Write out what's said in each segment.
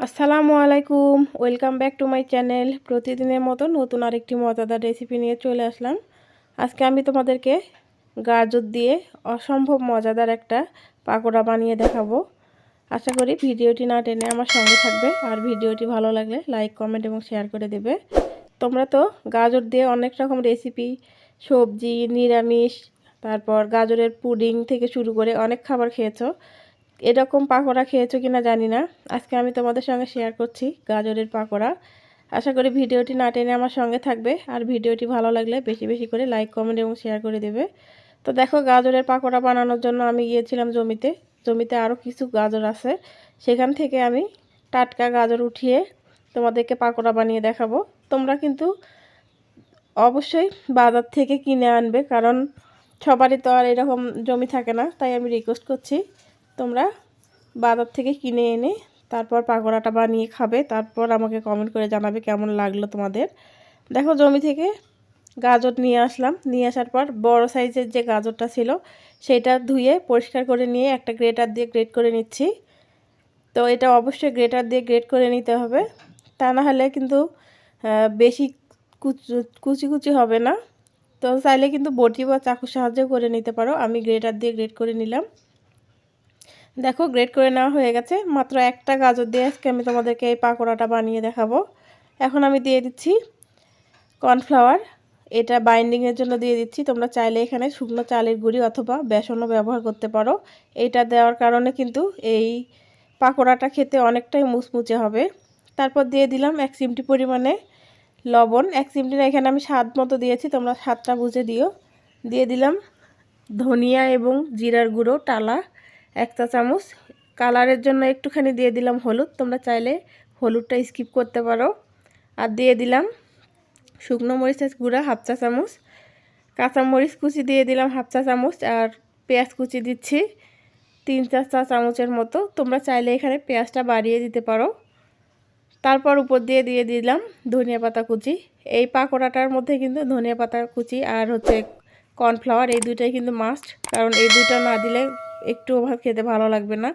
আসসালামু আলাইকুম, welcome back to my channel. প্রতিদিনের মতো নতুন আরেকটি মজাদার রেসিপি নিয়ে চলে আসলাম। আজকে আমি তোমাদেরকে গাজর দিয়ে অসম্ভব মজাদার একটা পাকোড়া বানিয়ে দেখাবো। আশা করি ভিডিওটি না টেনে আমার সঙ্গে থাকবে, আর ভিডিওটি ভালো লাগলে লাইক, কমেন্ট এবং শেয়ার করে দেবে। তোমরা তো গাজর দিয়ে অনেক রকম রেসিপি, সবজি, নিরামিষ, তারপর গাজরের পুডিং থেকে শুরু করে অনেক খাবার খেয়েছো। এরকম পাকোড়া খেয়েছো কিনা জানি না। আজকে আমি তোমাদের সঙ্গে শেয়ার করছি গাজরের পাকোড়া। আশা করি ভিডিওটি না টেনে আমার সঙ্গে থাকবে। আর ভিডিওটি ভালো লাগলে বেশি বেশি করে লাইক কমেন্ট এবং শেয়ার করে দেবে। তো দেখো গাজরের পাকোড়া বানানোর জন্য আমি গিয়েছিলাম জমিতে। জমিতে আরও কিছু গাজর আছে। সেখান থেকে আমি টাটকা গাজর উঠিয়ে তোমাদেরকে পাকোড়া বানিয়ে দেখাবো। তোমরা কিন্তু অবশ্যই বাজার থেকে কিনে আনবে। কারণ সবারই তো আর এরকম জমি থাকে না, তাই আমি রিকোয়েস্ট করছি। তোমরা বাজার থেকে কিনে এনে তারপর পাকোড়াটা বানিয়ে খাবে। তারপর আমাকে কমেন্ট করে জানাবে কেমন লাগল তোমাদের। দেখো জমি থেকে গাজর নিয়ে আসলাম। নিয়ে আসার পর বড় সাইজের যে গাজরটা ছিল, সেটা ধুয়ে পরিষ্কার করে নিয়ে একটা গ্রেটার দিয়ে গ্রেট করে নিচ্ছি। তো এটা অবশ্যই গ্রেটার দিয়ে গ্রেট করে নিতে হবে। তা না হলে কিন্তু বেশি কুচি কুচি হবে না। তো চাইলে কিন্তু বটি বা চাকুর সাহায্য করে নিতে পারো। আমি গ্রেটার দিয়ে গ্রেট করে নিলাম। দেখো গ্রেট করে নেওয়া হয়ে গেছে। মাত্র একটা গাজর দিয়ে আজকে আমি তোমাদেরকে এই পাকোড়াটা বানিয়ে দেখাবো। এখন আমি দিয়ে দিচ্ছি কর্নফ্লাওয়ার এটা বাইন্ডিংয়ের জন্য দিয়ে দিচ্ছি। তোমরা চাইলে এখানে শুকনো চালের গুঁড়ি অথবা বেসনও ব্যবহার করতে পারো। এইটা দেওয়ার কারণে কিন্তু এই পাকোড়াটা খেতে অনেকটাই মুচমুচে হবে। তারপর দিয়ে দিলাম এক চিমটি পরিমাণে লবণ। এক চিমটিটা এখানে আমি স্বাদ মতো দিয়েছি। তোমরা স্বাদটা বুঝে দিও। দিয়ে দিলাম ধনিয়া এবং জিরার গুঁড়ো, টালা। এক চা চামচ। কালারের জন্য একটুখানি দিয়ে দিলাম হলুদ। তোমরা চাইলে হলুদটা স্কিপ করতে পারো। আর দিয়ে দিলাম শুকনো মরিচের গুঁড়া হাফ চা চামচ। কাঁচা মরিচ কুচি দিয়ে দিলাম হাফ চা চামচ। আর পেঁয়াজ কুচি দিচ্ছি তিন চার চা চামচের মতো। তোমরা চাইলে এখানে পেঁয়াজটা বাড়িয়ে দিতে পারো। তারপর উপর দিয়ে দিয়ে দিলাম ধনিয়া পাতা কুচি। এই পাকোড়াটার মধ্যে কিন্তু ধনিয়া পাতা কুচি আর হচ্ছে কর্নফ্লাওয়ার এই দুইটাই কিন্তু মাস্ট কারণ এই দুইটা না দিলে একটু ভাত খেতে ভালো লাগবে না।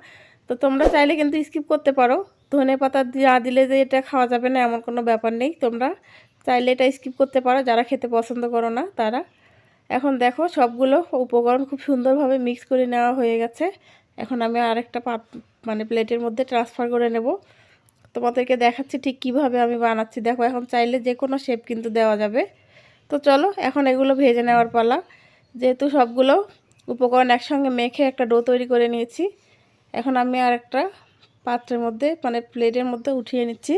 তো তোমরা চাইলে কিন্তু স্কিপ করতে পারো। ধনে পাতা না দিলে যে এটা খাওয়া যাবে না, এমন কোনো ব্যাপার নেই। তোমরা চাইলে এটা স্কিপ করতে পারো। যারা খেতে পছন্দ করো না, তারা। এখন দেখো, সবগুলো উপকরণ খুব সুন্দরভাবে মিক্স করে নেওয়া হয়ে গেছে। এখন আমি আরেকটা পাত মানে প্লেটের মধ্যে ট্রান্সফার করে নেব। তোমাদেরকে দেখাচ্ছি ঠিক কীভাবে আমি বানাচ্ছি। দেখো, এখন চাইলে যে কোনো শেপ কিন্তু দেওয়া যাবে। তো চলো, এখন এগুলো ভেজে নেওয়ার পালা। যেহেতু সবগুলো উপকরণ একসঙ্গে মেখে একটা ডো তৈরি করে নিয়েছি। এখন আমি আর একটা পাত্রের মধ্যে মানে প্লেটের মধ্যে উঠিয়ে নিচ্ছি।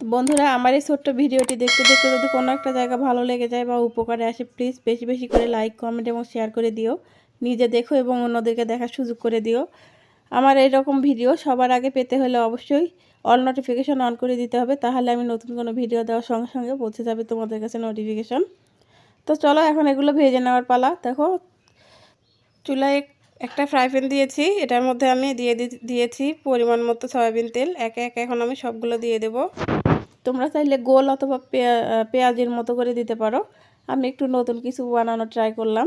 বন্ধুরা, আমার এই ছোট্ট ভিডিওটি দেখতে দেখতে যদি কোনো একটা জায়গা ভালো লেগে যায় বা উপকারে আসে প্লিজ বেশি বেশি করে লাইক কমেন্ট এবং শেয়ার করে দিও। নিজে দেখো এবং অন্যদেরকে দেখার সুযোগ করে দিও। আমার এই রকম ভিডিও সবার আগে পেতে হলে অবশ্যই অল নোটিফিকেশান অন করে দিতে হবে। তাহলে আমি নতুন কোনো ভিডিও দেওয়ার সঙ্গে সঙ্গে পৌঁছে যাবে তোমাদের কাছে নোটিফিকেশান তো চলো এখন এগুলো ভেজে নেওয়ার পালা। দেখো, চুলায় একটা ফ্রাই প্যান দিয়েছি। এটার মধ্যে আমি দিয়ে দিয়েছি পরিমাণ মতো সয়াবিন তেল। একে একে এখন আমি সবগুলো দিয়ে দেব। তোমরা চাইলে গোল অথবা পেঁয়াজের মতো করে দিতে পারো। আমি একটু নতুন কিছু বানানো ট্রাই করলাম।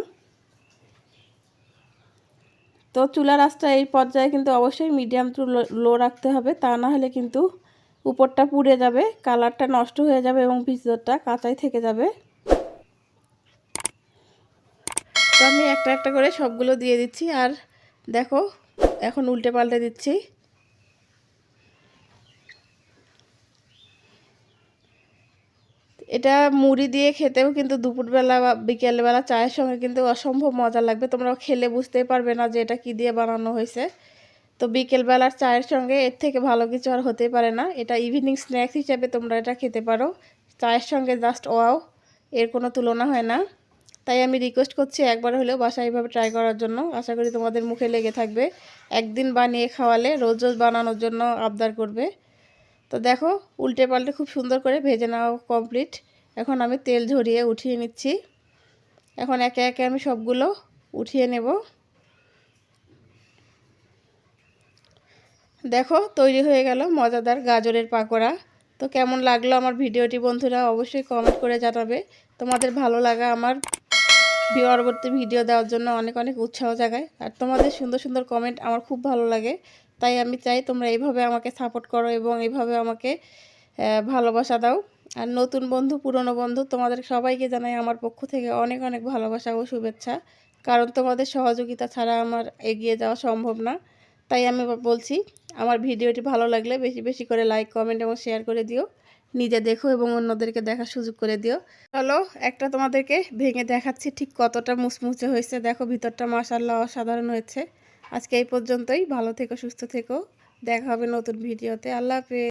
তো চুলার আঁচটা এই পর্যায়ে কিন্তু অবশ্যই মিডিয়াম টু লো রাখতে হবে। তা না হলে কিন্তু উপরটা পুড়ে যাবে কালারটা নষ্ট হয়ে যাবে এবং ভিতরটা কাঁচাই থেকে যাবে। তো আমি একটা একটা করে সবগুলো দিয়ে দিচ্ছি আর দেখো, এখন উল্টে পাল্টে দিচ্ছি। এটা মুড়ি দিয়ে খেতেও কিন্তু দুপুরবেলা বা বিকেলবেলা চায়ের সঙ্গে কিন্তু অসম্ভব মজা লাগবে। তোমরা খেলে বুঝতেই পারবে না যে এটা কী দিয়ে বানানো হয়েছে। তো বিকেলবেলার চায়ের সঙ্গে এর থেকে ভালো কিছু আর হতে পারে না। এটা ইভিনিং স্ন্যাক্স হিসাবে তোমরা এটা খেতে পারো। চায়ের সঙ্গে জাস্ট ওয়াও এর কোনো তুলনা হয় না। তাই আমি রিকোয়েস্ট করছি একবার হলেও বাসায় এইভাবে ট্রাই করার জন্য। আশা করি তোমাদের মুখে লেগে থাকবে। একদিন বানিয়ে খাওয়ালে রোজ রোজ বানানোর জন্য আবদার করবে। তো দেখো, উল্টে পাল্টে খুব সুন্দর করে ভেজে নেওয়া কমপ্লিট এখন আমি তেল ঝরিয়ে উঠিয়ে নিচ্ছি। এখন একে একে আমি সবগুলো উঠিয়ে নেব। দেখো, তৈরি হয়ে গেল মজাদার গাজরের পাকোড়া। তো কেমন লাগল আমার ভিডিওটি বন্ধুরা অবশ্যই কমেন্ট করে জানাবে। তোমাদের ভালো লাগা আমার পরবর্তী ভিডিও দেওয়ার জন্য অনেক অনেক উৎসাহ জাগায়। আর তোমাদের সুন্দর সুন্দর কমেন্ট আমার খুব ভালো লাগে। তাই আমি চাই তোমরা এইভাবে আমাকে সাপোর্ট করো এবং এইভাবে আমাকে ভালোবাসা দাও। আর নতুন বন্ধু, পুরনো বন্ধু, তোমাদের সবাইকে জানাই আমার পক্ষ থেকে অনেক অনেক ভালোবাসা ও শুভেচ্ছা। কারণ তোমাদের সহযোগিতা ছাড়া আমার এগিয়ে যাওয়া সম্ভব না। তাই আমি বলছি, আমার ভিডিওটি ভালো লাগলে বেশি বেশি করে লাইক কমেন্ট এবং শেয়ার করে দিও। নিজে দেখো এবং অন্যদেরকে দেখার সুযোগ করে দিও। চলো, একটা তোমাদেরকে ভেঙে দেখাচ্ছি ঠিক কতটা মুচমুচে হয়েছে। দেখো, ভিতরটা মাসাল্লাহ অসাধারণ হয়েছে। আজকে এই পর্যন্তই। ভালো থেকো, সুস্থ থেকো। দেখা হবে নতুন ভিডিওতে। আল্লাহ হাফেজ।